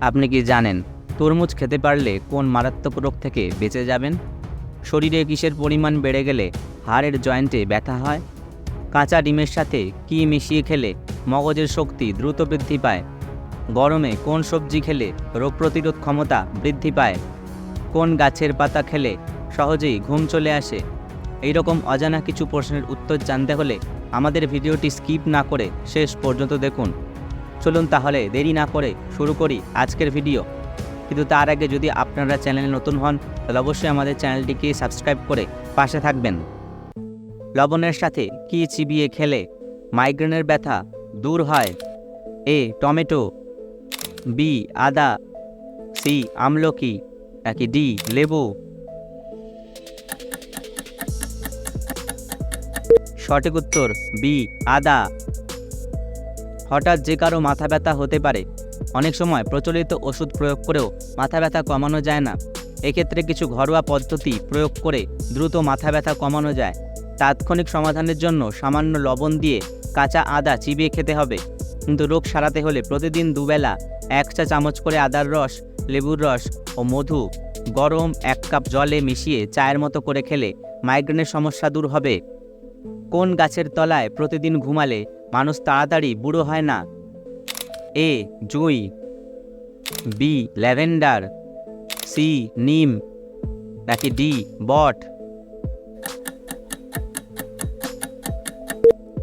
আপনি কি জানেন তরমুজ খেতে পারলে কোন মারাত্মক রোগ থেকে বেঁচে যাবেন? শরীরে কিসের পরিমাণ বেড়ে গেলে হাড়ের জয়েন্টে ব্যথা হয়? কাঁচা ডিমের সাথে কী মিশিয়ে খেলে মগজের শক্তি দ্রুত বৃদ্ধি পায়? গরমে কোন সবজি খেলে রোগ প্রতিরোধ ক্ষমতা বৃদ্ধি পায়? কোন গাছের পাতা খেলে সহজেই ঘুম চলে আসে? এইরকম অজানা কিছু প্রশ্নের উত্তর জানতে হলে আমাদের ভিডিওটি স্কিপ না করে শেষ পর্যন্ত দেখুন। চলুন তাহলে দেরি না করে শুরু করি আজকের ভিডিও। কিন্তু তার আগে যদি আপনারা চ্যানেলে নতুন হন, তাহলে অবশ্যই আমাদের চ্যানেলটিকে সাবস্ক্রাইব করে পাশে থাকবেন। লবণের সাথে কি চিবিয়ে খেলে মাইগ্রেনের ব্যথা দূর হয়? এ, টমেটো, বি, আদা, সি, আমলকি, নাকি ডি, লেবু? সঠিক উত্তর, বি, আদা। হঠাৎ যে কারও মাথা ব্যথা হতে পারে। অনেক সময় প্রচলিত ওষুধ প্রয়োগ করেও মাথা ব্যথা কমানো যায় না। এক্ষেত্রে কিছু ঘরোয়া পদ্ধতি প্রয়োগ করে দ্রুত মাথা ব্যথা কমানো যায়। তাৎক্ষণিক সমাধানের জন্য সামান্য লবণ দিয়ে কাঁচা আদা চিবিয়ে খেতে হবে। কিন্তু রোগ সারাতে হলে প্রতিদিন দুবেলা এক চা চামচ করে আদার রস, লেবুর রস ও মধু গরম এক কাপ জলে মিশিয়ে চায়ের মতো করে খেলে মাইগ্রেনের সমস্যা দূর হবে। কোন গাছের তলায় প্রতিদিন ঘুমালে মানুষ তাড়াতাড়ি বুড়ো হয় না। A, Jui. B, lavender. C, নিম। নাকি ডি, বট।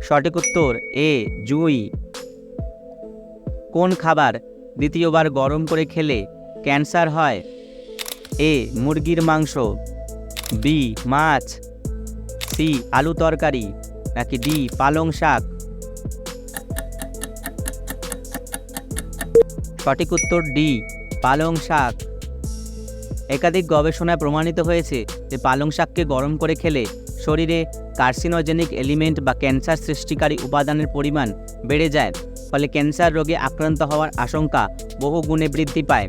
সঠিক উত্তর, এ, জুই। কোন খাবার দ্বিতীয়বার গরম করে খেলে ক্যান্সার হয়? এ, মুরগির মাংস। বি, মাছ। সি, আলু তরকারি। নাকি ডি, পালং শাক। সঠিক উত্তর ডি, পালং শাক। একাধিক গবেষণায় প্রমাণিত হয়েছে যে পালং শাককে গরম করে খেলে শরীরে কার্সিনোজেনিক এলিমেন্ট বা ক্যান্সার সৃষ্টিকারী উপাদানের পরিমাণ বেড়ে যায়, ফলে ক্যান্সার রোগে আক্রান্ত হওয়ার আশঙ্কা বহু গুণে বৃদ্ধি পায়।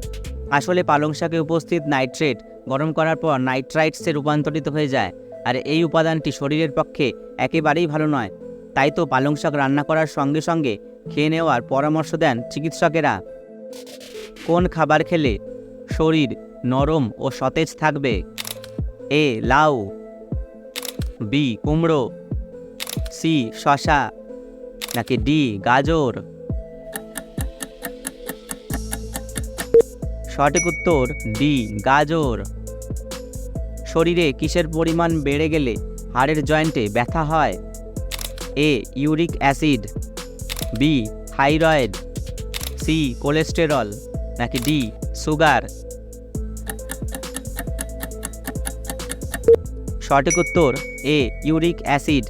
আসলে পালং শাকে উপস্থিত নাইট্রেট গরম করার পর নাইট্রাইটসে রূপান্তরিত হয়ে যায়, আর এই উপাদানটি শরীরের পক্ষে একেবারেই ভালো নয়। তাই তো পালং শাক রান্না করার সঙ্গে সঙ্গে খেয়ে নেওয়ার পরামর্শ দেন চিকিৎসকেরা। কোন খাবার খেলে শরীর নরম ও সতেজ থাকবে? এ, লাউ। বি, কুমড়ো। সি শশা নাকি ডি, গাজর? সঠিক উত্তর, ডি, গাজর। শরীরে কিসের পরিমাণ বেড়ে গেলে হাড়ের জয়েন্টে ব্যথা হয়? A, uric acid. B, thyroid. C, cholesterol, নাকি ডি, সুগার? সঠিক উত্তর, এ, ইউরিক অ্যাসিড।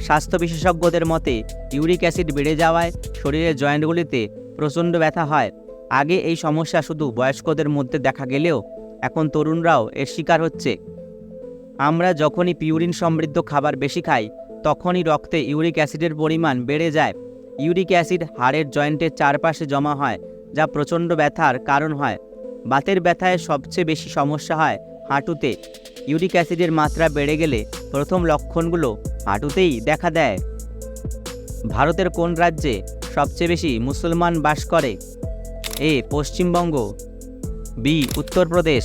স্বাস্থ্য বিশেষজ্ঞদের মতে, ইউরিক অ্যাসিড বেড়ে যাওয়ায় শরীরের জয়েন্টগুলিতে প্রচণ্ড ব্যথা হয়। আগে এই সমস্যা শুধু বয়স্কদের মধ্যে দেখা গেলেও এখন তরুণরাও এর শিকার হচ্ছে। আমরা যখনই পিউরিন সমৃদ্ধ খাবার বেশি খাই, তখনই রক্তে ইউরিক অ্যাসিডের পরিমাণ বেড়ে যায়। ইউরিক অ্যাসিড হাড়ের জয়েন্টের চারপাশে জমা হয়, যা প্রচণ্ড ব্যথার কারণ হয়। বাতের ব্যথায় সবচেয়ে বেশি সমস্যা হয় হাঁটুতে। ইউরিক অ্যাসিডের মাত্রা বেড়ে গেলে প্রথম লক্ষণগুলো হাঁটুতেই দেখা দেয়। ভারতের কোন রাজ্যে সবচেয়ে বেশি মুসলমান বাস করে? A, Paschimbanga, B, Uttar Pradesh,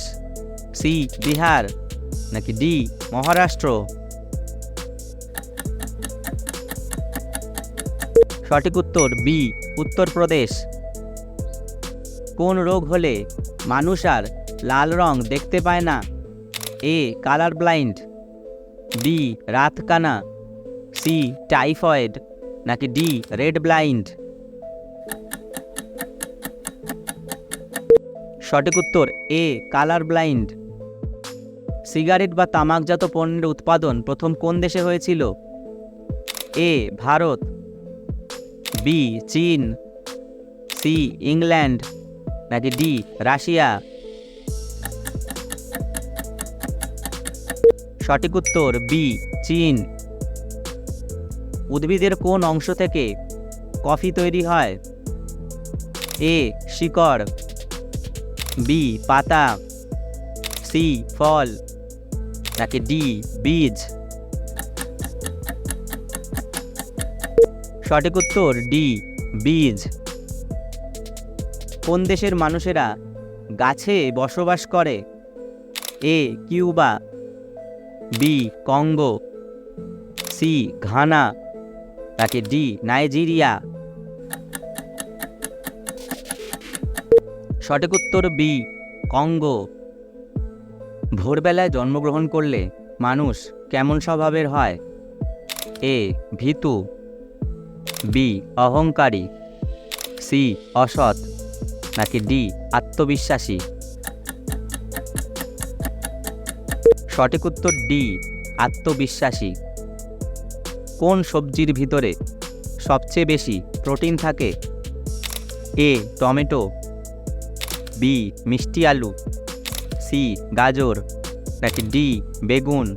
C, Bihar, নাকি ডি, মহারাষ্ট্র? সঠিক উত্তর বি, উত্তরপ্রদেশ। কোন রোগ হলে মানুষ আর লাল রং দেখতে পায় না? A, colour blind. বি রাতকানা সি, টাইফয়েড। নাকি ডি, রেড ব্লাইন্ড। সঠিক উত্তর এ, কালার ব্লাইন্ড। সিগারেট বা তামাকজাত পণ্যের উৎপাদন প্রথম কোন দেশে হয়েছিল? এ, ভারত। বি চীন সি ইংল্যান্ড নাকি ডি রাশিয়া সঠিক উত্তর বি চীন উদ্ভিদের কোন অংশ থেকে কফি তৈরি হয়? এ শিকড়. বি পাতা. সি ফল. নাকি ডি বীজ. সঠিক উত্তর ডি, বীজ। কোন দেশের মানুষেরা গাছে বসবাস করে? A, Cuba. B, Congo. C, Ghana. নাকি ডি, নাইজেরিয়া। সঠিক উত্তর বি, কঙ্গো। ভোরবেলায় জন্মগ্রহণ করলে মানুষ কেমন স্বভাবের হয়? এ, ভীতু। বি, অহংকারী। সি, অসৎ। নাকি ডি, আত্মবিশ্বাসী। সঠিক উত্তর ডি, আত্মবিশ্বাসী। কোন সবজির ভিতরে সবচেয়ে বেশি প্রোটিন থাকে? এ, টমেটো। বি, মিষ্টি আলু। সি, গাজর। নাকি ডি, বেগুন।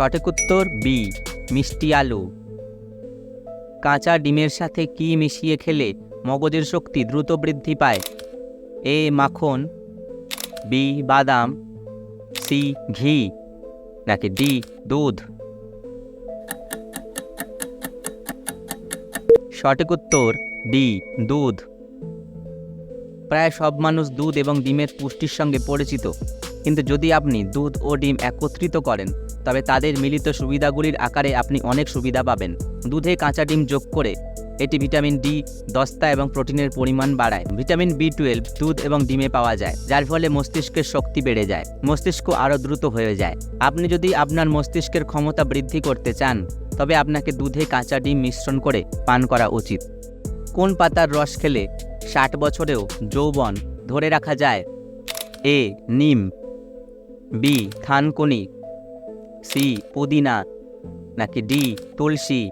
সঠিক উত্তর বি, মিষ্টি আলু। কাঁচা ডিমের সাথে কি মিশিয়ে খেলে মগজের শক্তি দ্রুত বৃদ্ধি পায়? এ, মাখন, বি, বাদাম, সি, ঘি, নাকি ডি, দুধ? সঠিক উত্তর ডি, দুধ। প্রায় সব মানুষ দুধ এবং ডিমের পুষ্টির সঙ্গে পরিচিত। কিন্তু যদি আপনি দুধ ও ডিম একত্রিত করেন, তবে তাদের মিলিত সুবিধাগুলির আকারে আপনি অনেক সুবিধা পাবেন। দুধে কাঁচা ডিম যোগ করে এটি ভিটামিন ডি, দস্তা এবং প্রোটিনের পরিমাণ বাড়ায়। ভিটামিন বি টুয়েলভ দুধ এবং ডিমে পাওয়া যায়, যার ফলে মস্তিষ্কের শক্তি বেড়ে যায়, মস্তিষ্ক আরও দ্রুত হয়ে যায়। আপনি যদি আপনার মস্তিষ্কের ক্ষমতা বৃদ্ধি করতে চান, তবে আপনাকে দুধে কাঁচা ডিম মিশ্রণ করে পান করা উচিত। কোন পাতার রস খেলে ষাট বছরেও যৌবন ধরে রাখা যায়? এ, নিম। বি থানকুনি সি, পুদিনা, নাকি ডি, তুলসী?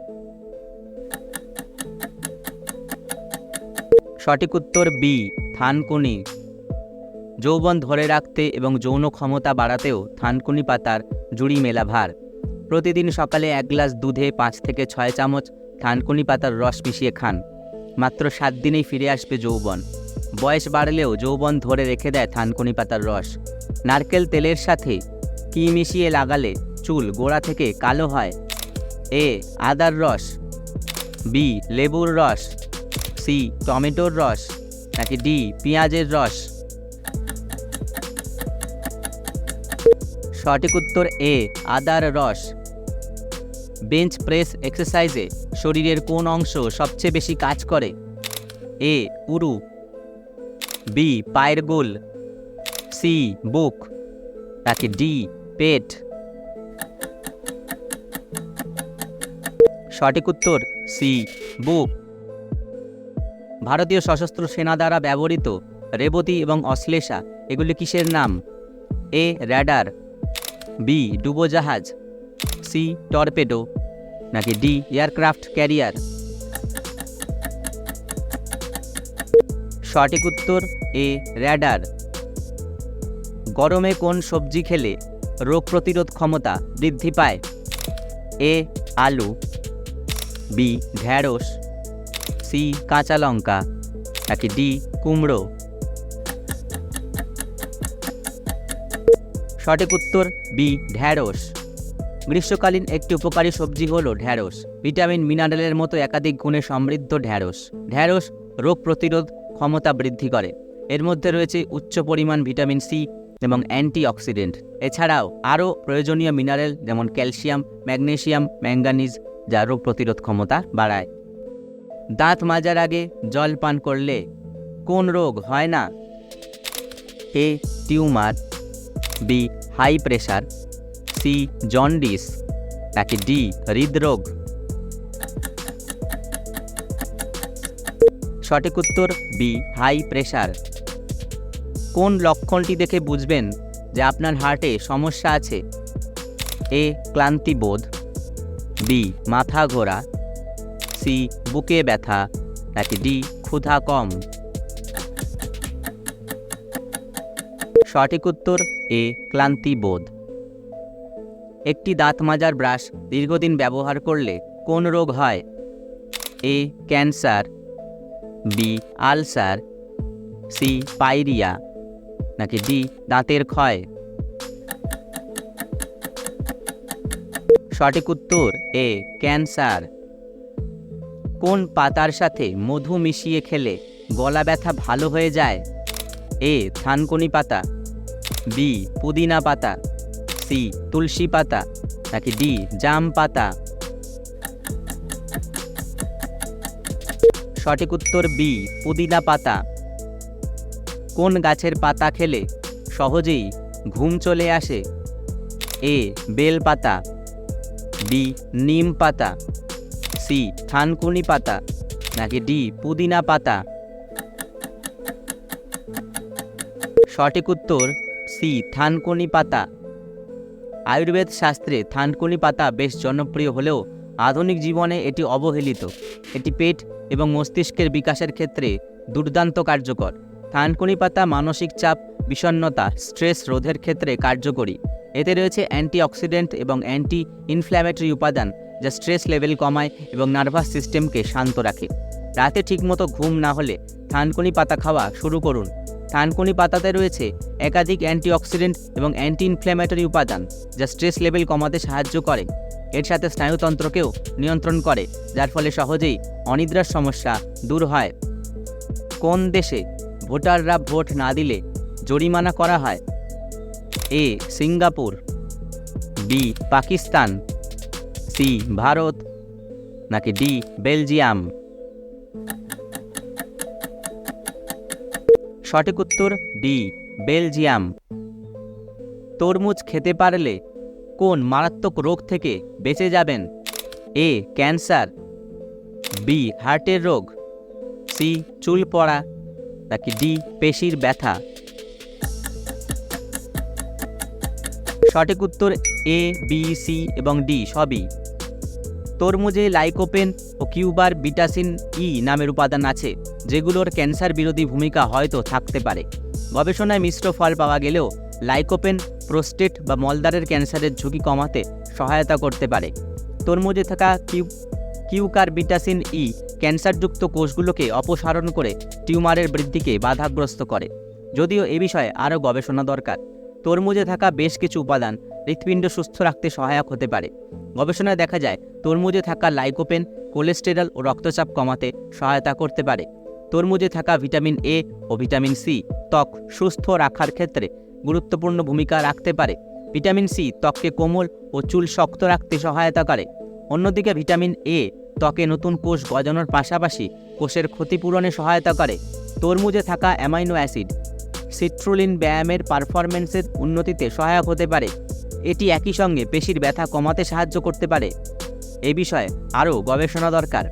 সঠিক উত্তর বি থানকুনি যৌবন ধরে রাখতে এবং যৌন ক্ষমতা বাড়াতেও থানকুনি পাতার জুড়ি মেলা ভার। প্রতিদিন সকালে এক গ্লাস দুধে পাঁচ থেকে ছয় চামচ থানকুনি পাতার রস মিশিয়ে খান। মাত্র সাত দিনেই ফিরে আসবে যৌবন। বয়স বাড়লেও যৌবন ধরে রেখে দেয় থানকুনি পাতার রস। নারকেল তেলের সাথে কি মিশিয়ে লাগালে চুল গোড়া থেকে কালো হয়? এ, আদার রস। বি, লেবুর রস। সি, টমেটোর রস। নাকি ডি, পেঁয়াজের রস? সঠিক উত্তর এ, আদার রস। বেঞ্চ প্রেস এক্সারসাইজে শরীরের কোন অংশ সবচেয়ে বেশি কাজ করে? এ, উরু। বি, পায়ের গোল। সি বুক নাকি ডি পেট সঠিক উত্তর সি বুক ভারতীয় সশস্ত্র সেনা দ্বারা ব্যবহৃত রেবতী এবং অশ্লেষা, এগুলি কিসের নাম? এ র্যাডার বি ডুবোজাহাজ. সি টর্পেডো নাকি ডি এয়ারক্রাফট ক্যারিয়ার সঠিক উত্তর এ র্যাডার গরমে কোন সবজি খেলে রোগ প্রতিরোধ ক্ষমতা বৃদ্ধি পায়? এ, আলু, বি ঢ্যাঁড়স সি, কাঁচা লঙ্কা, নাকি ডি, কুমড়ো? সঠিক উত্তর, বি ঢ্যাঁড়স গ্রীষ্মকালীন একটি উপকারী সবজি হলো ঢ্যাঁড়স ভিটামিন, মিনারেলের মতো একাধিক গুণে সমৃদ্ধ ঢ্যাঁড়স ঢ্যাঁড়স রোগ প্রতিরোধ ক্ষমতা বৃদ্ধি করে। এর মধ্যে রয়েছে উচ্চ পরিমাণ ভিটামিন সি এবং অ্যান্টিঅক্সিডেন্ট। এছাড়াও আরও প্রয়োজনীয় মিনারেল যেমন ক্যালসিয়াম ম্যাগনেশিয়াম ম্যাঙ্গানিজ যা রোগ প্রতিরোধ ক্ষমতা বাড়ায়। দাঁত মাজার আগে জল পান করলে কোন রোগ হয় না? A, tumour, B, high pressure C, jaundice, নাকি ডি, হৃদরোগ? সঠিক উত্তর বি, হাই প্রেশার কোন লক্ষণটি দেখে বুঝবেন যে আপনার হার্টে সমস্যা আছে? এ ক্লান্তিবোধ বি, মাথা ঘোরা। সি, বুকে ব্যথা। নাকি ডি, ক্ষুধা কম। সঠিক উত্তর, এ ক্লান্তিবোধ একটি দাঁত মাজার ব্রাশ দীর্ঘদিন ব্যবহার করলে কোন রোগ হয়? A, cancer. B, ulcer. C, pyorrhoea. নাকি ডি, দাঁতের ক্ষয়? সঠিক উত্তর, এ, ক্যান্সার। কোন পাতার সাথে মধু মিশিয়ে খেলে গলা ব্যথা ভালো হয়ে যায়? এ, থানকুনি পাতা। বি, পুদিনা পাতা। সি, তুলসী পাতা। নাকি ডি, জাম পাতা। সঠিক উত্তর বি, পুদিনা পাতা। কোন গাছের পাতা খেলে সহজেই ঘুম চলে আসে? এ, বেল পাতা, বি, নিম পাতা, সি থানকুনি পাতা, নাকি ডি, পুদিনা পাতা? সঠিক উত্তর, সি থানকুনি পাতা। আয়ুর্বেদ শাস্ত্রে থানকুনি পাতা বেশ জনপ্রিয় হলেও আধুনিক জীবনে এটি অবহেলিত। এটি পেট এবং মস্তিষ্কের বিকাশের ক্ষেত্রে দুর্দান্ত কার্যকর। থানকুনি পাতা মানসিক চাপ, বিষণ্ণতা, স্ট্রেস রোধের ক্ষেত্রে কার্যকরী। এতে রয়েছে অ্যান্টিঅক্সিডেন্ট এবং অ্যান্টি ইনফ্ল্যামেটরি উপাদান, যা স্ট্রেস লেভেল কমায় এবং নার্ভাস সিস্টেমকে শান্ত রাখে। রাতে ঠিকমতো ঘুম না হলে থানকুনি পাতা খাওয়া শুরু করুন। থানকুনি পাতাতে রয়েছে একাধিক অ্যান্টিঅক্সিডেন্ট এবং অ্যান্টি ইনফ্ল্যামেটরি উপাদান, যা স্ট্রেস লেভেল কমাতে সাহায্য করে। এর সাথে স্নায়ুতন্ত্রকেও নিয়ন্ত্রণ করে, যার ফলে সহজেই অনিদ্রার সমস্যা দূর হয়। কোন দেশে ভোটাররা ভোট না দিলে জরিমানা করা হয়। A, Singapore. B, Pakistan. C, Bharat. নাকি ডি, বেলজিয়াম। সঠিক উত্তর, ডি, বেলজিয়াম। তরমুজ খেতে পারলে কোন মারাত্মক রোগ থেকে বেঁচে যাবেন? এ, ক্যান্সার। বি, হার্টের রোগ। সি, চুল পড়া। নাকি ডি, পেশির ব্যথা? সঠিক উত্তর এ, বি, সি এবং ডি সবই। তরমুজে লাইকোপেন ও কিউবার বিটাসিন ই নামের উপাদান আছে, যেগুলোর ক্যান্সার বিরোধী ভূমিকা হয়তো থাকতে পারে। গবেষণায় মিশ্র ফল পাওয়া গেলেও লাইকোপেন, প্রোস্টেট বা মলদারের ক্যান্সারের ঝুঁকি কমাতে সহায়তা করতে পারে। তরমুজে থাকা কিউ কিউকার বিটাসিন ই ক্যান্সারযুক্ত কোষগুলোকে অপসারণ করে টিউমারের বৃদ্ধিকে বাধাগ্রস্ত করে। যদিও এ বিষয়ে আরও গবেষণা দরকার। তরমুজে থাকা বেশ কিছু উপাদান হৃৎপিণ্ড সুস্থ রাখতে সহায়ক হতে পারে। গবেষণায় দেখা যায়, তরমুজে থাকা লাইকোপেন, কোলেস্টেরল ও রক্তচাপ কমাতে সহায়তা করতে পারে। তরমুজে থাকা ভিটামিন এ ও ভিটামিন সি ত্বক সুস্থ রাখার ক্ষেত্রে গুরুত্বপূর্ণ ভূমিকা রাখতে পারে। ভিটামিন সি ত্বককে কোমল ও চুল শক্ত রাখতে সহায়তা করে। অন্যদিকে ভিটামিন এ ত্বকে নতুন কোষ গজানোর পাশাপাশি কোষের ক্ষতিপূরণে সহায়তা করে। তরমুজে থাকা অ্যামাইনো অ্যাসিড সিট্রুলিন ব্যায়ামের পারফরমেন্সের উন্নতিতে সহায়ক হতে পারে। এটি একই সঙ্গে পেশির ব্যথা কমাতে সাহায্য করতে পারে। এ বিষয়ে আরও গবেষণা দরকার।